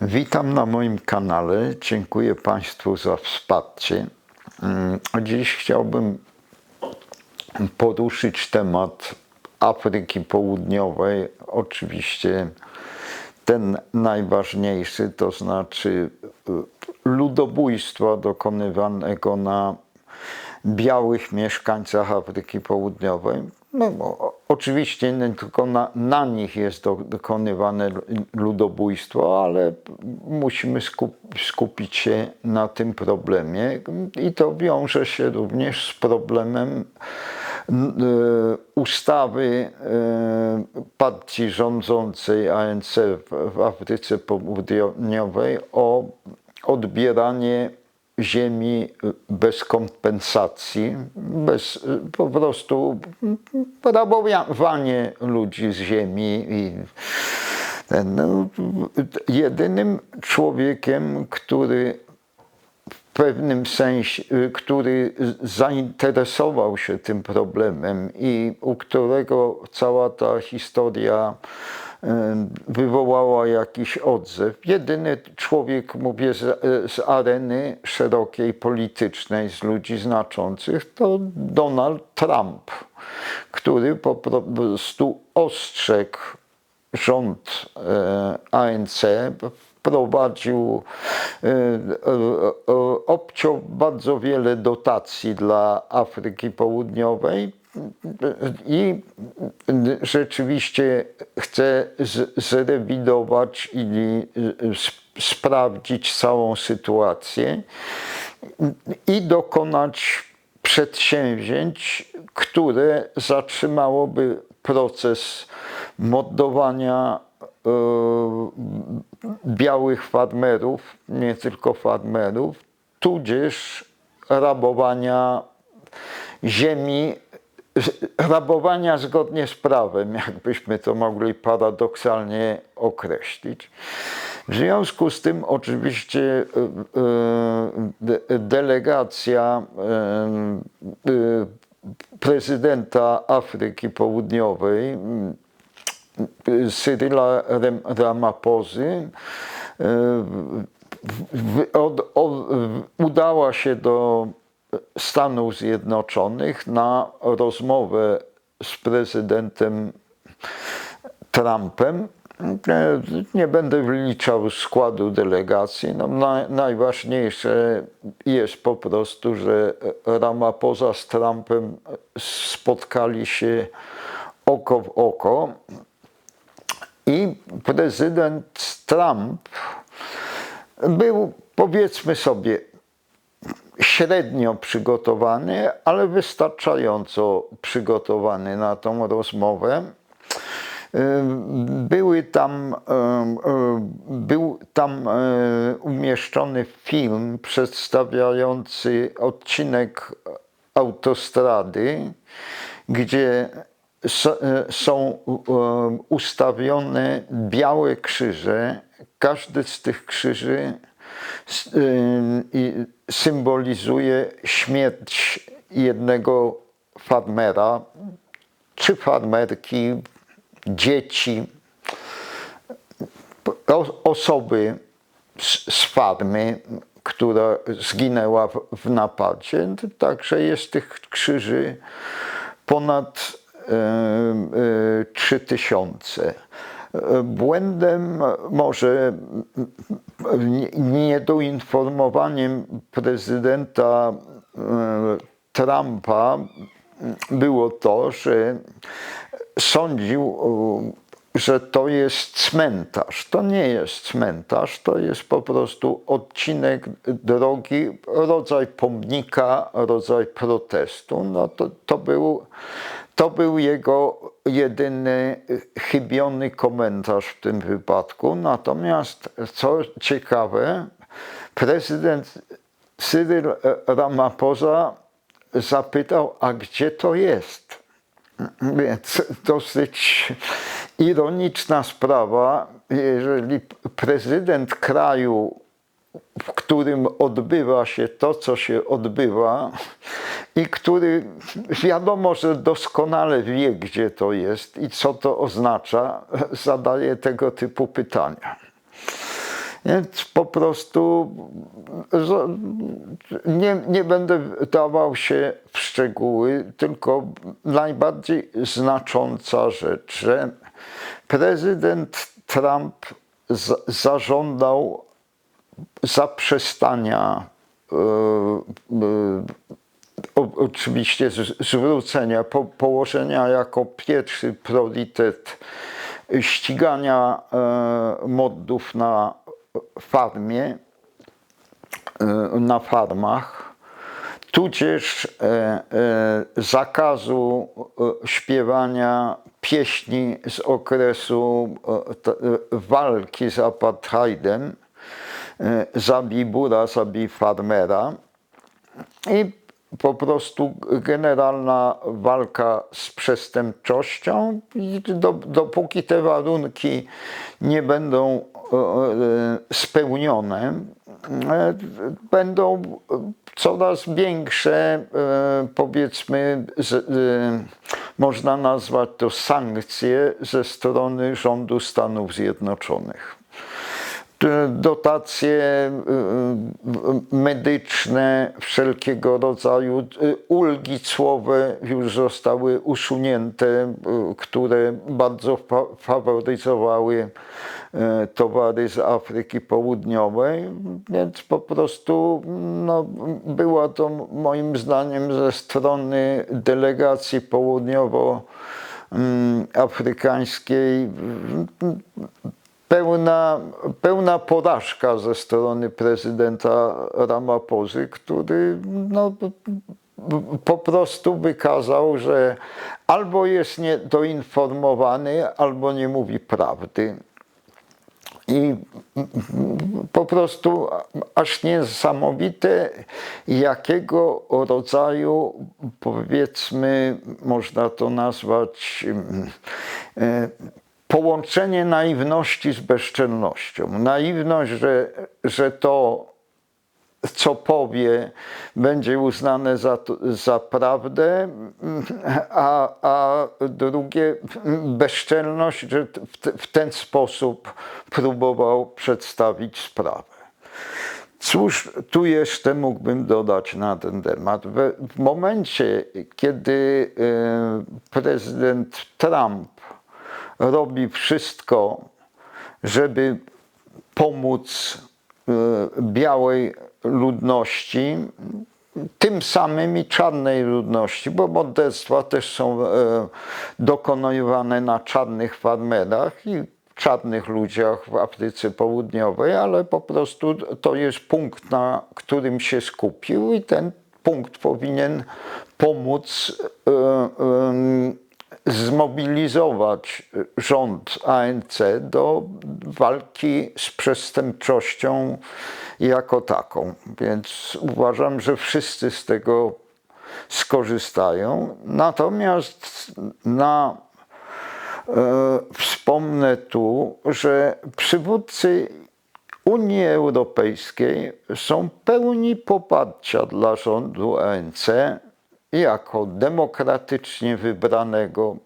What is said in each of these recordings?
Witam na moim kanale. Dziękuję Państwu za wsparcie. Mm, Dziś chciałbym poruszyć temat Afryki Południowej. Oczywiście ten najważniejszy, to znaczy y, ludobójstwa dokonywanego na białych mieszkańcach Afryki Południowej. No, oczywiście nie tylko na, na nich jest do, dokonywane ludobójstwo, ale musimy skup, skupić się na tym problemie. I to wiąże się również z problemem y, ustawy y, partii rządzącej ANC w, w Afryce Południowej o odbieranie ziemi bez kompensacji, bez y, po prostu rabowanie ludzi z ziemi i ten, no, jedynym człowiekiem, który w pewnym sensie, y, który zainteresował się tym problemem i u którego cała ta historia y, wywołała jakiś odzew. Jedyny człowiek, mówię, z, z areny szerokiej politycznej, z ludzi znaczących, to Donald Trump, który po prostu ostrzegł rząd e, ANC wprowadził, e, e, e, obciął bardzo wiele dotacji dla Afryki Południowej i rzeczywiście chce z, zrewidować i sp- sprawdzić całą sytuację i dokonać przedsięwzięć, które zatrzymałoby proces mordowania e, białych farmerów, nie tylko farmerów, tudzież rabowania ziemi, rabowania zgodnie z prawem, jakbyśmy to mogli paradoksalnie określić. W związku z tym oczywiście e, e, de- delegacja e, prezydenta Afryki Południowej m, Cyryla Ram- Ramaphozy w- od, od, udała się do Stanów Zjednoczonych na rozmowę z prezydentem Trumpem. Nie będę wyliczał składu delegacji. No, na, najważniejsze jest po prostu, że Ramaphosa z Trumpem spotkali się oko w oko i prezydent Trump był, powiedzmy sobie, średnio przygotowany, ale wystarczająco przygotowany na tą rozmowę. Były tam, był tam e, umieszczony film przedstawiający odcinek autostrady, gdzie e, są e, ustawione białe krzyże. Każdy z tych krzyży symbolizuje śmierć jednego farmera czy farmerki, dzieci, osoby z farmy, która zginęła w napadzie. No także jest tych krzyży ponad 3000. Błędem, może nie- niedoinformowaniem prezydenta e, Trumpa było to, że sądził, e, że to jest cmentarz. To nie jest cmentarz, to jest po prostu odcinek drogi, rodzaj pomnika, rodzaj protestu. No to, to, był, to był jego jedyny chybiony komentarz w tym wypadku. Natomiast, co ciekawe, prezydent Cyril Ramaphosa zapytał, a gdzie to jest? Więc dosyć ironiczna sprawa, jeżeli prezydent kraju, w którym odbywa się to, co się odbywa i który wiadomo, że doskonale wie, gdzie to jest i co to oznacza, zadaje tego typu pytania. Więc po prostu nie, nie będę dawał się w szczegóły, tylko najbardziej znacząca rzecz, że prezydent Trump za, zażądał zaprzestania e, e, o, oczywiście zwrócenia, po, położenia jako pierwszy priorytet ścigania e, moddów na farmie, na farmach, tudzież zakazu śpiewania pieśni z okresu walki z apartheidem, Zabibura, Zabi Farmera i po prostu generalna walka z przestępczością. Dopóki te warunki nie będą e, e, spełnione, e, będą coraz większe, e, powiedzmy, e, można nazwać to sankcje ze strony rządu Stanów Zjednoczonych dotacje y, y, medyczne, wszelkiego rodzaju. Y, ulgi cłowe już zostały usunięte, y, które bardzo fa- faworyzowały y, towary z Afryki Południowej, więc po prostu no, była to moim zdaniem ze strony delegacji południowo mm, afrykańskiej pełna, pełna porażka ze strony prezydenta Ramaphozy, który no, po prostu wykazał, że albo jest niedoinformowany, albo nie mówi prawdy. I po prostu aż niesamowite, jakiego rodzaju, powiedzmy, można to nazwać, mm, e, połączenie naiwności z bezczelnością. Naiwność, że, że to, co powie, będzie uznane za, za prawdę, a, a drugie bezczelność, że w, w ten sposób próbował przedstawić sprawę. Cóż tu jeszcze mógłbym dodać na ten temat? W, w momencie, kiedy e, prezydent Trump robi wszystko, żeby pomóc e, białej ludności, tym samym i czarnej ludności, bo morderstwa też są e, dokonywane na czarnych farmerach i czarnych ludziach w Afryce Południowej, ale po prostu to jest punkt, na którym się skupił i ten punkt powinien pomóc e, zmobilizować rząd ANC do walki z przestępczością jako taką. Więc uważam, że wszyscy z tego skorzystają. Natomiast na e, wspomnę tu, że przywódcy Unii Europejskiej są pełni poparcia dla rządu ANC jako demokratycznie wybranego.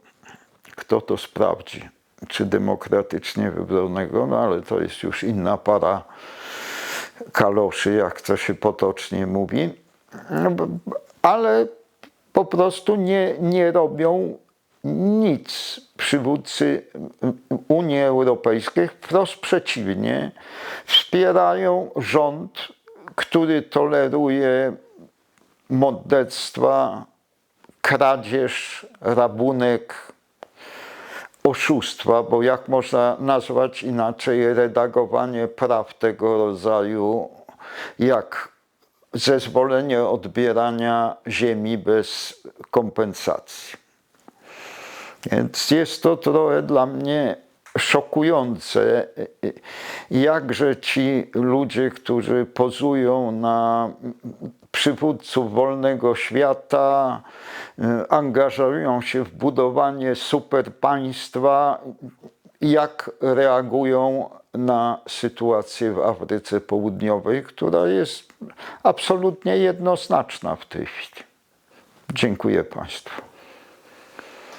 Kto to sprawdzi? Czy demokratycznie wybranego? No ale to jest już inna para kaloszy, jak to się potocznie mówi. No, Ale po prostu nie, nie robią nic przywódcy Unii Europejskiej. Wprost przeciwnie, wspierają rząd, który toleruje morderstwa, kradzież, rabunek, oszustwa, bo jak można nazwać inaczej redagowanie praw tego rodzaju, jak zezwolenie odbierania ziemi bez kompensacji. Więc jest to trochę dla mnie szokujące, jakże ci ludzie, którzy pozują na przywódców wolnego świata, angażują się w budowanie super państwa, jak reagują na sytuację w Afryce Południowej, która jest absolutnie jednoznaczna w tej chwili. Dziękuję Państwu.